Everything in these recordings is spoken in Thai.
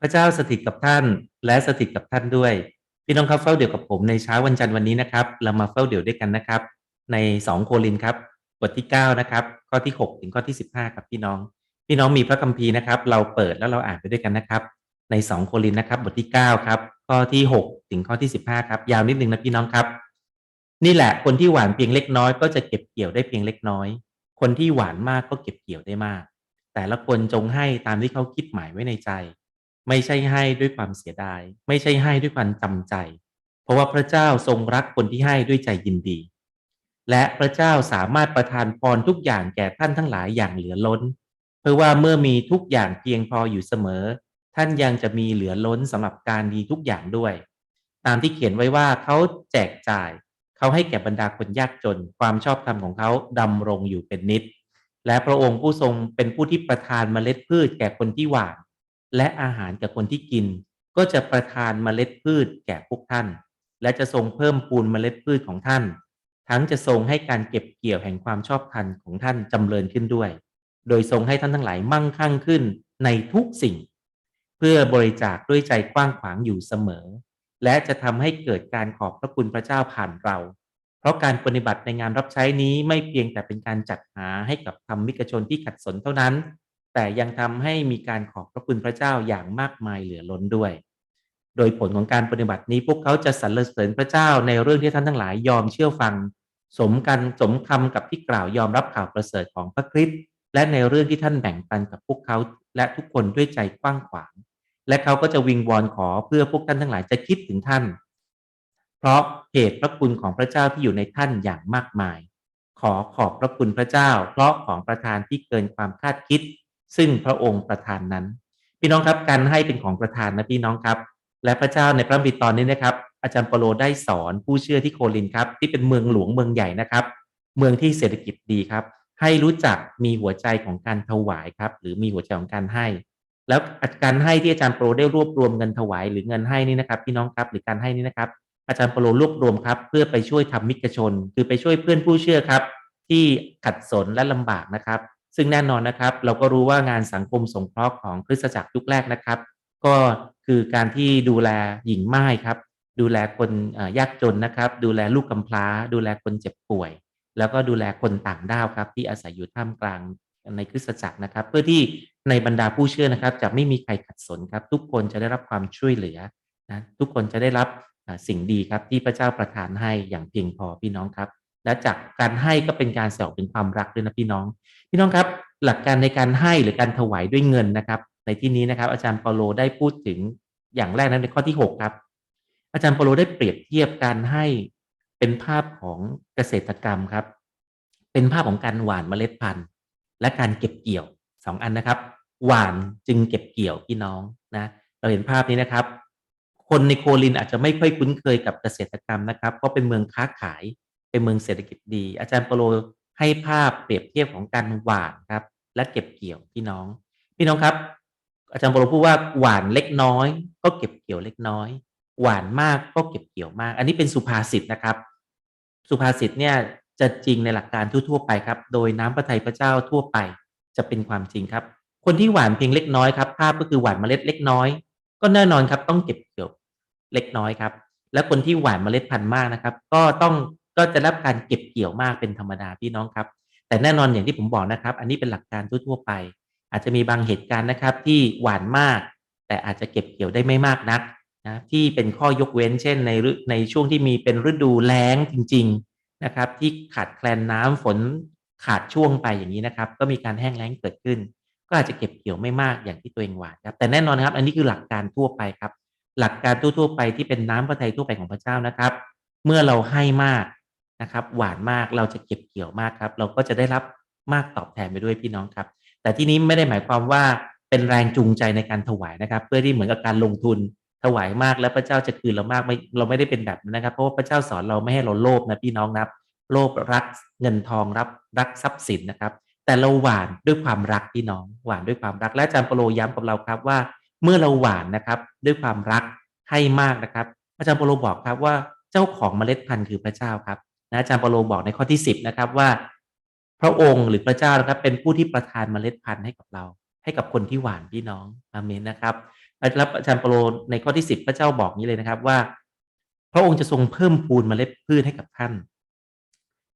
พระเจ้าสถิตกับท่านและสถิตกับท่านด้วย พี่น้องครับเฝ้าเดี่ยวกับผมในเช้าวันจันทร์วันนี้นะครับ เรามาเฝ้าเดี่ยวด้วยกันนะครับ ใน 2 โครินครับบทที่9นะครับข้อที่ 6 ถึงข้อที่ 15 ครับพี่น้อง พี่น้องมีพระคัมภีร์นะครับ เราเปิดแล้วเราอ่านไปด้วยกันนะครับ ใน 2 โครินนะครับ บทที่9ครับข้อที่ 6 ถึงข้อที่ 15 ครับ ยาวนิดนึงนะพี่น้องครับ นี่แหละคนที่หวานเพียงเล็กน้อยก็จะเก็บเกี่ยวได้เพียงเล็กน้อย คนที่หวานมากก็เก็บเกี่ยวได้มาก แต่ละคนจงให้ตามที่เขาคิดหมายไว้ในใจ ไม่ใช่ให้ด้วยความเสียดาย ไม่ใช่ให้ด้วยความจำใจ เพราะว่าพระเจ้าทรงรักคนที่ให้ด้วยใจยินดี และพระเจ้าสามารถประทานพรทุกอย่างแก่ท่านทั้งหลายอย่างเหลือล้น เพราะว่าเมื่อมีทุกอย่างเพียงพออยู่เสมอ ท่านยังจะมีเหลือล้นสำหรับการดีทุกอย่างด้วย ตามที่เขียนไว้ว่าเขาแจกจ่าย เขาให้แก่บรรดาคนยากจน ความชอบธรรมของเขาดำรงอยู่เป็นนิด และพระองค์ผู้ทรงเป็นผู้ที่ประทานเมล็ดพืชแก่คนที่หว่าน และอาหารแก่คนที่กิน ก็จะประทานเมล็ดพืชแก่พวกท่าน และจะทรงเพิ่มปูนเมล็ดพืชของท่าน ทั้งจะทรงให้การเก็บเกี่ยวแห่งความชอบธรรมของท่านจำเริญขึ้นด้วย โดยทรงให้ท่านทั้งหลายมั่งคั่งขึ้นในทุกสิ่ง เพื่อบริจาคด้วยใจกว้างขวางอยู่เสมอ และจะทำให้เกิดการขอบพระคุณพระเจ้าผ่านเรา เพราะการปฏิบัติในงานรับใช้นี้ไม่เพียงแต่เป็นการจัดหาให้กับธรรมิกชนที่ขัดสนเท่านั้น แต่ยังทำให้มีการขอบพระคุณพระเจ้าอย่างมากมายเหลือล้นด้วย โดยผลของการปฏิบัตินี้พวกเขาจะสรรเสริญพระเจ้าในเรื่องที่ท่านทั้งหลายยอมเชื่อฟัง สมกันสมคำกับที่กล่าวยอมรับข่าวประเสริฐของพระคริสต์และในเรื่องที่ท่านแบ่งปันกับพวกเขาและทุกคนด้วยใจกว้างขวาง และเขาก็จะวิงวอนขอเพื่อพวกท่านทั้งหลายจะคิดถึงท่าน เพราะเหตุพระคุณของพระเจ้าที่อยู่ในท่านอย่างมากมาย ขอขอบพระคุณพระเจ้า เพราะของประทานที่เกินความคาดคิด ซึ่งพระองค์ประทานนั้น พี่น้องครับการให้เป็นของประทานนะพี่น้องครับ และพระเจ้าในพระบิดตอนนี้นะครับ อาจารย์เปโลได้สอนผู้เชื่อที่โคลินครับ ที่เป็นเมืองหลวงเมืองใหญ่นะครับ เมืองที่เศรษฐกิจดีครับ ให้รู้จักมีหัวใจของการถวายครับ หรือมีหัวใจของการให้ แล้วการให้ที่อาจารย์เปโลได้รวบรวมเงินถวายหรือเงินให้นี่นะครับ พี่น้องครับหรือการให้นี่นะครับ อาจารย์เปโลรวบรวมครับ เพื่อไปช่วยทำมิกชน คือไปช่วยเพื่อนผู้เชื่อครับที่ขัดสนและลำบากนะครับ ซึ่งแน่นอนนะครับ เราก็รู้ว่างานสังคมสงเคราะห์ของคริสตจักรยุคแรกนะครับ ก็คือการที่ดูแลหญิงไม้ครับ ดูแลคนยากจนนะครับ ดูแลลูกกำพร้า ดูแลคนเจ็บป่วย แล้วก็ดูแลคนต่างด้าวครับ ที่อาศัยอยู่ท่ามกลางในคริสตจักรนะครับ เพื่อที่ในบรรดาผู้เชื่อนะครับ จะไม่มีใครขัดสนครับ ทุกคนจะได้รับความช่วยเหลือนะทุกคนจะได้รับสิ่งดีครับที่พระเจ้าประทานให้อย่างเพียงพอพี่น้องครับ และจากการให้ก็เป็นการแสดงถึงความรักด้วยนะพี่น้อง พี่น้องครับ หลักการในการให้หรือการถวายด้วยเงินนะครับ ในที่นี้นะครับ อาจารย์เปาโลได้พูดถึงอย่างแรกนั้นในข้อที่ 6 ครับ อาจารย์เปาโลได้เปรียบเทียบการให้เป็นภาพของเกษตรกรรมครับ เป็นภาพของการหว่านเมล็ดพันธุ์ และการเก็บเกี่ยวสองอันนะครับ หว่านจึงเก็บเกี่ยวพี่น้องนะเราเห็นภาพนี้นะครับ คนในโคลินอาจจะไม่ค่อยคุ้นเคยกับเกษตรกรรมนะครับ เพราะเป็นเมืองค้าขาย เป็นเมืองเศรษฐกิจดี อาจารย์เปโลให้ภาพเปรียบเทียบของการหว่านครับ และเก็บเกี่ยวพี่น้อง พี่น้องครับ อาจารย์เปโลพูดว่าหวานเล็กน้อย ก็เก็บเกี่ยวเล็กน้อย หวานมากก็เก็บเกี่ยวมาก อันนี้เป็นสุภาษิตนะครับ สุภาษิตเนี่ยจะจริงในหลักการทั่วๆไปครับ โดยน้ำพระทัยพระเจ้าทั่วไปจะเป็นความจริงครับ คนที่หวานเพียงเล็กน้อยครับ ภาพก็คือหวานเมล็ดเล็กน้อย ก็แน่นอนครับต้องเก็บเกี่ยวเล็กน้อยครับ และคนที่หวานเมล็ดพันธุ์มากนะครับ ก็ต้อง ก็จะรับการเก็บเกี่ยวมากเป็นธรรมดาพี่น้องครับ แต่แน่นอนอย่างที่ผมบอกนะครับ อันนี้เป็นหลักการทั่วๆไป อาจจะมีบางเหตุการณ์นะครับ ที่หวานมาก แต่อาจจะเก็บเกี่ยวได้ไม่มากนักนะที่เป็นข้อยกเว้น เช่นในในช่วงที่มีเป็นฤดูแล้งจริง ๆนะครับ ที่ขาดแคลนน้ำฝนขาดช่วงไปอย่างนี้นะครับ ก็มีการแห้งแล้งเกิดขึ้น ก็อาจจะเก็บเกี่ยวไม่มากอย่างที่ตัวเองหวานครับแต่แน่นอนนะครับ อันนี้คือหลักการทั่วไปครับ หลักการทั่วๆไปที่เป็นน้ำพระทัยทั่วไปของพระเจ้านะครับ เมื่อเราให้มาก นะครับหวานมากเราจะเก็บเกี่ยวมากครับ เราก็จะได้รับมากตอบแทนไปด้วยพี่น้องครับ แต่ที่นี้ไม่ได้หมายความว่าเป็นแรงจูงใจในการถวายนะครับ เพื่อที่เหมือนกับการลงทุนถวายมากแล้วพระเจ้าจะคืนเรามากไม่เราไม่ได้เป็นแบบนั้นนะครับ เพราะว่าพระเจ้าสอนเราไม่ให้เราโลภนะพี่น้องนะโลภรักเงินทองรับรักทรัพย์สินนะครับ แต่เราหวานด้วยความรักพี่น้อง หวานด้วยความรักและอาจารย์เปโลย้ำกับเราครับว่า เมื่อเราหวานนะครับด้วยความรักให้มากนะครับ อาจารย์เปโลบอกครับว่าเจ้าของเมล็ดพันธุ์คือพระเจ้าครับ นะอาจารย์เปโลบอกในข้อที่10นะครับว่า พระองค์หรือพระเจ้านะครับ เป็นผู้ที่ประทานเมล็ดพันธุ์ให้กับเรา ให้กับคนที่หวานพี่น้องอาเมนนะครับแล้วอาจารย์ปาโลในข้อที่สิบพระเจ้าบอกนี้เลยนะครับว่า พระองค์จะทรงเพิ่มพูนเมล็ดพืชให้กับท่าน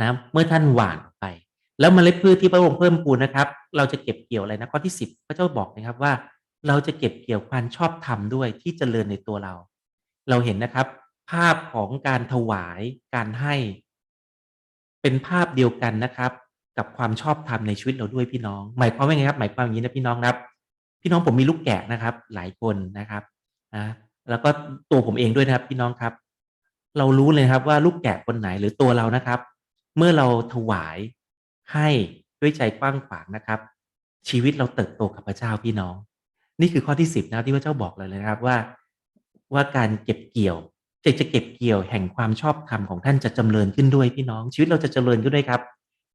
นะเมื่อท่านหวานไป แล้วเมล็ดพืชที่พระองค์เพิ่มพูนนะครับ เราจะเก็บเกี่ยวอะไรนะข้อที่สิบพระเจ้าบอกนะครับว่า เราจะเก็บเกี่ยวความชอบธรรมด้วยที่เจริญในตัวเรา เราเห็นนะครับ ภาพของการถวายการให้ เป็นภาพเดียวกันนะครับ กับความชอบธรรมในชีวิตเราด้วยพี่น้อง หมายความว่าไงครับ หมายความอย่างนี้นะพี่น้องครับ พี่น้องผมมีลูกแกะนะครับ หลายคนนะครับนะแล้วก็ตัวผมเองด้วยนะครับ พี่น้องครับ เรารู้เลยครับว่าลูกแกะคนไหนหรือตัวเรานะครับ เมื่อเราถวายให้ด้วยใจกว้างขวางนะครับ ชีวิตเราเติบโตกับพระเจ้าพี่น้อง นี่คือข้อที่สิบนะที่พระเจ้าบอกเลยนะครับว่า ว่าการเก็บเกี่ยว จะจะเก็บเกี่ยวแห่งความชอบธรรมของท่านจะจำเริญขึ้นด้วยพี่น้อง ชีวิตเราจะเจริญขึ้นด้วยครับ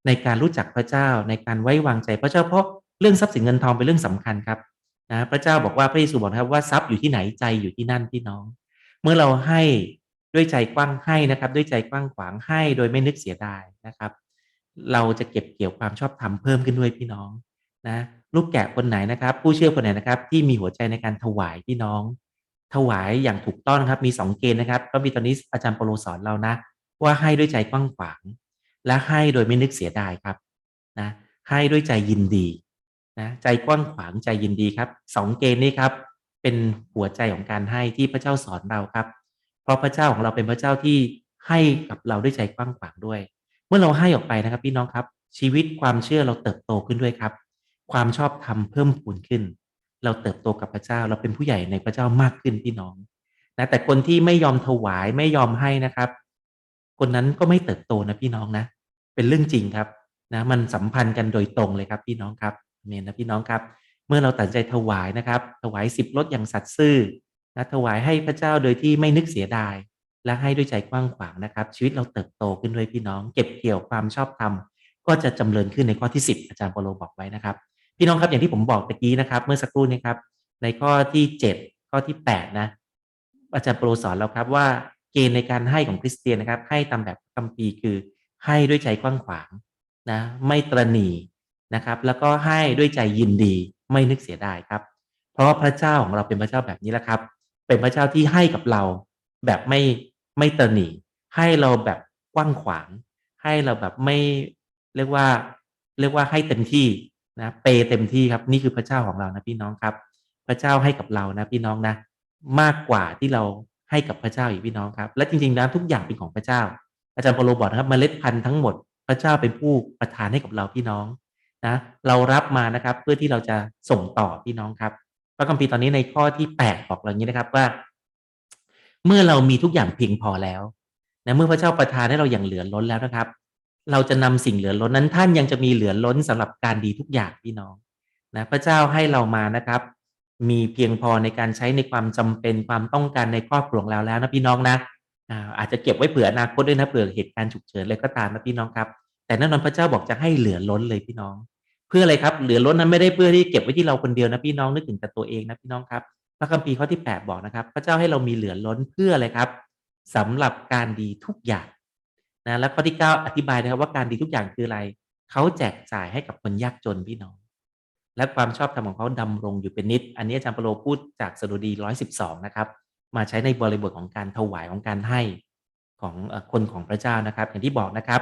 ในการรู้จักพระเจ้าในการไว้วางใจพระเจ้าเพราะเรื่องทรัพย์สินเงินทองเป็นเรื่องสำคัญครับนะพระเจ้าบอกว่าพระเยซูบอกครับว่าทรัพย์อยู่ที่ไหนใจอยู่ที่นั่นพี่น้อง เมื่อเราให้ด้วยใจกว้างให้นะครับ ด้วยใจกว้างขวางให้โดยไม่นึกเสียดายนะครับ เราจะเก็บเกี่ยวความชอบธรรมเพิ่มขึ้นด้วยพี่น้องนะลูกแกะคนไหนนะครับ ผู้เชื่อคนไหนนะครับ ที่มีหัวใจในการถวายพี่น้อง ถวายอย่างถูกต้องครับ มีสองเกณฑ์นะครับ ก็มีตอนนี้อาจารย์ปโลสอนเรานะ ว่าให้ด้วยใจกว้างขวาง และให้โดยไม่นึกเสียดายครับนะให้ด้วยใจยินดีนะใจกว้างขวางใจยินดีครับสองเกณฑ์นี้ครับ เป็นหัวใจของการให้ที่พระเจ้าสอนเราครับ เพราะพระเจ้าของเราเป็นพระเจ้าที่ให้กับเราด้วยใจกว้างขวางด้วย เมื่อเราให้ออกไปนะครับ พี่น้องครับ ชีวิตความเชื่อเราเติบโตขึ้นด้วยครับ ความชอบธรรมเพิ่มพูนขึ้น เราเติบโตกับพระเจ้า เราเป็นผู้ใหญ่ในพระเจ้ามากขึ้นพี่น้องนะแต่คนที่ไม่ยอมถวายไม่ยอมให้นะครับ คนนั้นก็ไม่เติบโตนะพี่น้องนะ เป็นเรื่องจริงครับนะมันสัมพันธ์กันโดยตรงเลยครับ พี่น้องครับเมนนะพี่น้องครับ เมื่อเราตัดใจถวายนะครับ ถวายสิบลดอย่างสัตย์ซื่อนะถวายให้พระเจ้าโดยที่ไม่นึกเสียดาย และให้ด้วยใจกว้างขวางนะครับ ชีวิตเราเติบโตขึ้นด้วยพี่น้อง เก็บเกี่ยวความชอบธรรมก็จะจำเริญขึ้นในข้อที่ 10 อาจารย์เปโลบอกไว้นะครับ พี่น้องครับอย่างที่ผมบอกตะกี้นะครับ เมื่อสักครู่นี้ครับ ในข้อที่7ข้อที่8นะอาจารย์เปโลสอนเราครับว่าเกณฑ์ในการให้ของคริสเตียนนะครับ ให้ตามแบบคัมภีร์คือให้ด้วยใจกว้างขวางนะไม่ตรณีนะครับ แล้วก็ให้ด้วยใจยินดีไม่นึกเสียดายครับ เพราะพระเจ้าของเราเป็นพระเจ้าแบบนี้แหละครับ เป็นพระเจ้าที่ให้กับเราแบบไม่ไม่ตรณีให้เราแบบกว้างขวาง ให้เราแบบไม่เรียกว่า เรียกว่าให้เต็มที่ นะเปเต็มที่ครับนี่คือพระเจ้าของเรานะพี่น้องครับ พระเจ้าให้กับเรานะพี่น้องนะ มากกว่าที่เราให้กับพระเจ้าอีกพี่น้องครับ และจริงๆนะทุกอย่างเป็นของพระเจ้า อาจารย์เปโลบอกนะครับเมล็ดพันธุ์ทั้งหมดพระเจ้าเป็นผู้ประทานให้กับเราพี่น้องนะเรารับมานะครับเพื่อที่เราจะส่งต่อพี่น้องครับพระคัมภีร์ตอนนี้ในข้อที่แปดบอกเราอย่างนี้นะครับว่า เมื่อเรามีทุกอย่างเพียงพอแล้วนะเมื่อพระเจ้าประทานให้เราอย่างเหลือล้นแล้วนะครับ เราจะนำสิ่งเหลือล้นนั้นท่านยังจะมีเหลือล้นสำหรับการดีทุกอย่างพี่น้องนะพระเจ้าให้เรามานะครับ มีเพียงพอในการใช้ในความจำเป็นความต้องการในครอบครัวเราแล้วนะพี่น้องนะอาจจะเก็บไว้เผื่ออนาคตด้วยนะเผื่อเหตุการณ์ฉุกเฉินเลยก็ตามนะพี่น้องครับ แต่แน่นอนพระเจ้าบอกจะให้เหลือล้นเลยพี่น้อง เพื่ออะไรครับ เหลือล้นนั้นไม่ได้เพื่อที่เก็บไว้ที่เราคนเดียวนะพี่น้องนึกถึงแต่ตัวเองนะพี่น้องครับพระคัมภีร์ข้อที่ 8 บอกนะครับ พระเจ้าให้เรามีเหลือล้นเพื่ออะไรครับสำหรับการดีทุกอย่าง นะแล้วข้อที่ 9 อธิบายนะครับว่าการดีทุกอย่างคืออะไร เขาแจกจ่ายให้กับคนยากจนพี่น้อง และความชอบธรรมของเขาดำรงอยู่เป็นนิด อันนี้อาจารย์ปโลพูดจากสดุดี 112 นะครับ มาใช้ในบริบทของการถวายของการให้ของคนของพระเจ้านะครับ อย่างที่บอกนะครับ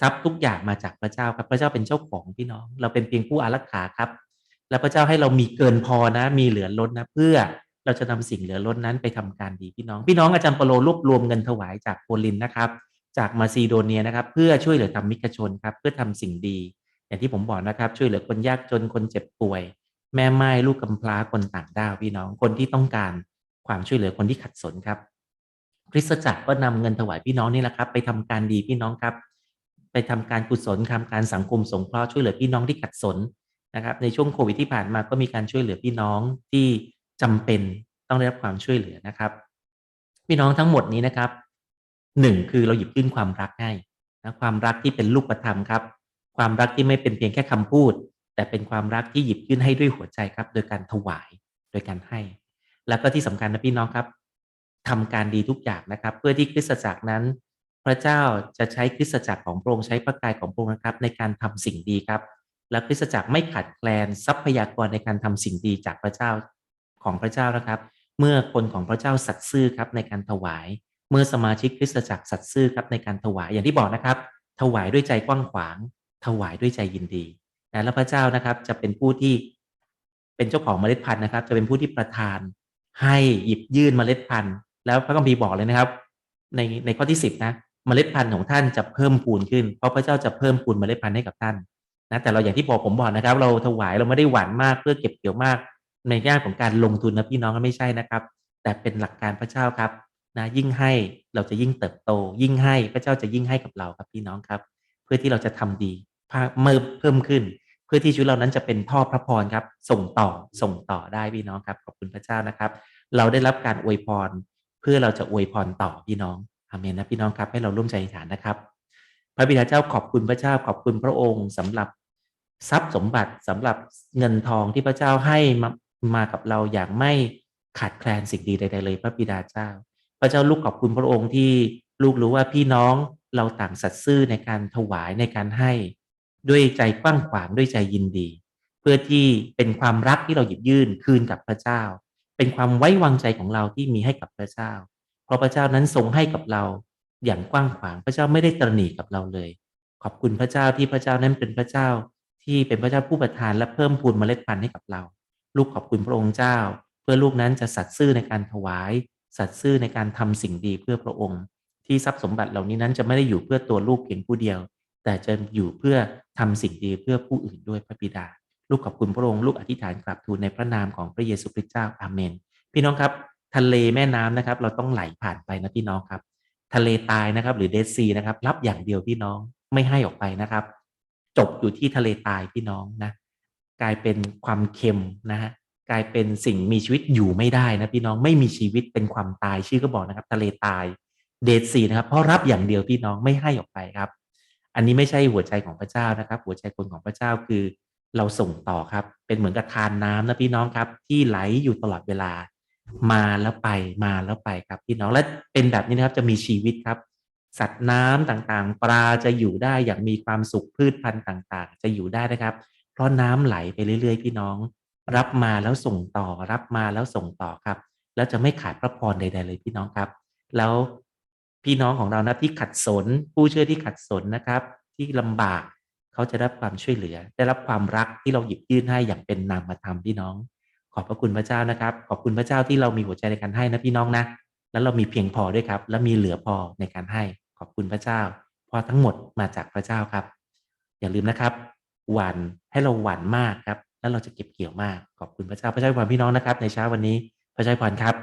ทรัพย์ทุกอย่างมาจากพระเจ้าครับพระเจ้าเป็นเจ้าของพี่น้อง เราเป็นเพียงผู้อารักขาครับ และพระเจ้าให้เรามีเกินพอนะ มีเหลือล้นนะ เพื่อเราจะนำสิ่งเหลือล้นนั้นไปทำการดีพี่น้อง พี่น้องอาจารย์ปโลรวบรวมเงินถวายจากโปลินนะครับ จากมาซีโดเนียนะครับ เพื่อช่วยเหลือทำมิกชนครับ เพื่อทำสิ่งดี อย่างที่ผมบอกนะครับ ช่วยเหลือคนยากจนคนเจ็บป่วย แม่ไม้ลูกกำพร้าคนต่างด้าวพี่น้องคนที่ต้องการความช่วยเหลือคนที่ขัดสนครับคริสตจักรก็นำเงินถวายพี่น้องนี่แหละครับ ไปทำการดีพี่น้องครับ ไปทำการกุศลทำการสังคมสงเคราะห์ช่วยเหลือพี่น้องที่ขัดสนนะครับ ในช่วงโควิดที่ผ่านมาก็มีการช่วยเหลือพี่น้องที่จำเป็นต้องได้รับความช่วยเหลือนะครับ พี่น้องทั้งหมดนี้นะครับ หนึ่งคือเราหยิบขึ้นความรักให้นะความรักที่เป็นลูกธรรมครับ ความรักที่ไม่เป็นเพียงแค่คำพูด แต่เป็นความรักที่หยิบขึ้นให้ด้วยหัวใจครับ โดยการถวายโดยการให้ แล้วก็ที่สำคัญนะพี่น้องครับทำการดีทุกอย่างนะครับ เพื่อที่คริสตจักรนั้น พระเจ้าจะใช้คริสตจักรของพระองค์ใช้พระกายของพระองค์นะครับ ในการทำสิ่งดีครับ และคริสตจักรไม่ขาดแคลนทรัพยากรในการทำสิ่งดีจากพระเจ้าของพระเจ้านะครับ เมื่อคนของพระเจ้าสัตย์ซื่อครับในการถวาย เมื่อสมาชิกคริสตจักรสัตย์ซื่อครับในการถวายอย่างที่บอกนะครับ ถวายด้วยใจกว้างขวาง ถวายด้วยใจยินดีนะและพระเจ้านะครับจะเป็นผู้ที่เป็นเจ้าของเมล็ดพันธุ์นะครับ จะเป็นผู้ที่ประทาน ให้หยิบยื่นเมล็ดพันธุ์ แล้วพระคัมภีร์บอกเลยนะครับ ในในข้อที่สิบนะเมล็ดพันธุ์ของท่านจะเพิ่มพูนขึ้น เพราะพระเจ้าจะเพิ่มพูนเมล็ดพันธุ์ให้กับท่านนะแต่เราอย่างที่บอกผมบอกนะครับ เราถวายเราไม่ได้หวังมากเพื่อเก็บเกี่ยวมาก ในแง่ของการลงทุนนะพี่น้องก็ไม่ใช่นะครับ แต่เป็นหลักการพระเจ้าครับ นะยิ่งให้เราจะยิ่งเติบโต ยิ่งให้พระเจ้าจะยิ่งให้กับเราครับพี่น้องครับ เพื่อที่เราจะทำดีเพิ่มเพิ่มขึ้น เพื่อที่ชีวิตเรานั้นจะเป็นท่อพระพรครับ ส่งต่อส่งต่อได้พี่น้องครับขอบคุณพระเจ้านะครับ เราได้รับการอวยพร เพื่อเราจะอวยพรต่อพี่น้องอเมนนะพี่น้องครับให้เราร่วมใจอธิษฐานนะครับ พระบิดาเจ้าขอบคุณพระเจ้าขอบคุณพระองค์สำหรับทรัพย์สมบัติสำหรับเงินทองที่พระเจ้าให้มามากับเราอย่างไม่ขาดแคลนสิ่งดีใดๆเลย พระบิดาเจ้า พระเจ้าลูกขอบคุณพระองค์ที่ลูกรู้ว่าพี่น้องเราต่างสัตย์ซื่อในการถวายในการให้ ด้วยใจกว้างขวางด้วยใจยินดี เพื่อที่เป็นความรักที่เราหยิบยื่นคืนกับพระเจ้า เป็นความไว้วางใจของเราที่มีให้กับพระเจ้า เพราะพระเจ้านั้นทรงให้กับเราอย่างกว้างขวาง พระเจ้าไม่ได้ตรณีกับเราเลย ขอบคุณพระเจ้าที่พระเจ้านั้นเป็นพระเจ้า ที่เป็นพระเจ้าผู้ประทานและเพิ่มพูนเมล็ดพันธุ์ให้กับเรา ลูกขอบคุณพระองค์เจ้า เพื่อลูกนั้นจะสัตย์ซื่อในการถวาย สัตย์ซื่อในการทำสิ่งดีเพื่อพระองค์ ที่ทรัพย์สมบัติเหล่านี้นั้นจะไม่ได้อยู่เพื่อตัวลูกเพียงผู้เดียว แต่จะอยู่เพื่อทำสิ่งดีเพื่อผู้อื่นด้วยพระบิดา ลูกขอบคุณพระองค์ลูกอธิษฐานกราบทูลในพระนามของพระเยซูคริสต์เจ้าอาเมน พี่น้องครับ ทะเลแม่น้ำนะครับ เราต้องไหลผ่านไปนะพี่น้องครับ ทะเลตายนะครับ หรือเดซีนะครับ รับอย่างเดียวพี่น้องไม่ให้ออกไปนะครับ จบอยู่ที่ทะเลตายพี่น้องนะกลายเป็นความเค็มนะฮะ กลายเป็นสิ่งมีชีวิตอยู่ไม่ได้นะพี่น้องไม่มีชีวิตเป็นความตายชื่อก็บอกนะครับ ทะเลตายเดซีนะครับ เพราะรับอย่างเดียวพี่น้องไม่ให้ออกไปครับ อันนี้ไม่ใช่หัวใจของพระเจ้านะครับ หัวใจคนของพระเจ้าคือเราส่งต่อครับ เป็นเหมือนกับทานน้ำนะพี่น้องครับ ที่ไหลอยู่ตลอดเวลา มาแล้วไปมาแล้วไปครับพี่น้องและเป็นแบบนี้นะครับจะมีชีวิตครับ สัตว์น้ำต่างๆ ปลาจะอยู่ได้อย่างมีความสุขพืชพันธุ์ต่าง ๆ จะอยู่ได้นะครับ เพราะน้ำไหลไปเรื่อย ๆ พี่น้อง รับมาแล้วส่งต่อ รับมาแล้วส่งต่อครับ แล้วจะไม่ขาดพระพรใด ๆ เลยพี่น้องครับ แล้วพี่น้องของเรานะที่ขัดสน ผู้เชื่อที่ขัดสนนะครับ ที่ลำบากเขาจะได้รับความช่วยเหลือ ได้รับความรักที่เราหยิบยื่นให้อย่างเป็นนามธรรมพี่น้อง ขอบพระคุณพระเจ้านะครับ ขอบคุณพระเจ้าที่เรามีหัวใจในการให้นะพี่น้องนะ แล้วเรามีเพียงพอด้วยครับ และมีเหลือพอในการให้ ขอบคุณพระเจ้าเพราะทั้งหมดมาจากพระเจ้าครับ อย่าลืมนะครับ หวันให้เราหวันมากครับ แล้วเราจะเก็บเกี่ยวมากขอบคุณพระเจ้าพระเจ้าพรพี่น้องนะครับ ในเช้าวันนี้พระเจ้าพรครับ